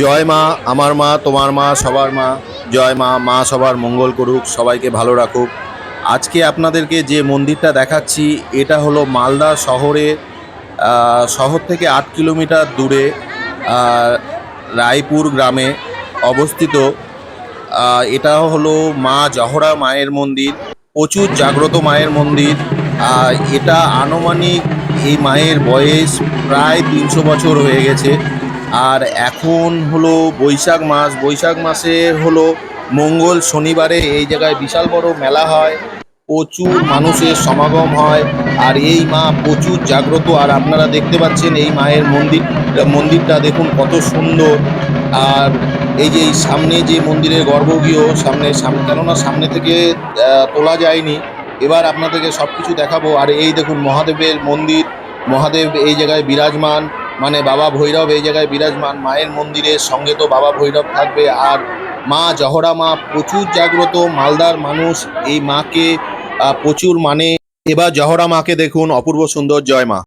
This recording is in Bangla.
জয় মা, আমার মা, তোমার মা, সবার মা। জয় মা মা সবার মঙ্গল করুক, সবাইকে ভালো রাখুক। আজকে আপনাদেরকে যে মন্দিরটা দেখাচ্ছি, এটা হলো মালদা শহরে শহর থেকে আট কিলোমিটার দূরে রায়পুর গ্রামে অবস্থিত। এটা হলো মা জহরা মায়ের মন্দির, প্রচুর জাগ্রত মায়ের মন্দির। এটা আনুমানিক এই মায়ের বয়স প্রায় তিনশো বছর হয়ে গেছে। আর এখন হলো বৈশাখ মাস। বৈশাখ মাসে হলো মঙ্গল শনিবারে এই জায়গায় বিশাল বড় মেলা হয়। প্রচুর মানুষের সমাগম হয়। আর এই মা প্রচুর জাগ্রত। আর আপনারা দেখতে পাচ্ছেন এই মায়ের মন্দির, মন্দিরটা দেখুন কত সুন্দর। আর এই যে সামনে যে মন্দিরের গর্ভগৃহ, সামনে সামনে কেননা সামনে থেকে তোলা যায়নি। এবার আপনাদেরকে সব কিছু দেখাবো। আর এই দেখুন মহাদেবের মন্দির। মহাদেব এই জায়গায় বিরাজমান। মানে বাবা ভৈরব এই জায়গায় বিরাজমান। মায়ের মন্দিরের সঙ্গে তো বাবা ভৈরব থাকবে। আর মা জহরা মা প্রচুর জাগ্রত, মালদার মানুষ। এই মাকে প্রচুর মানে। এবার জহরা মাকে দেখুন, অপূর্ব সুন্দর জয় মা।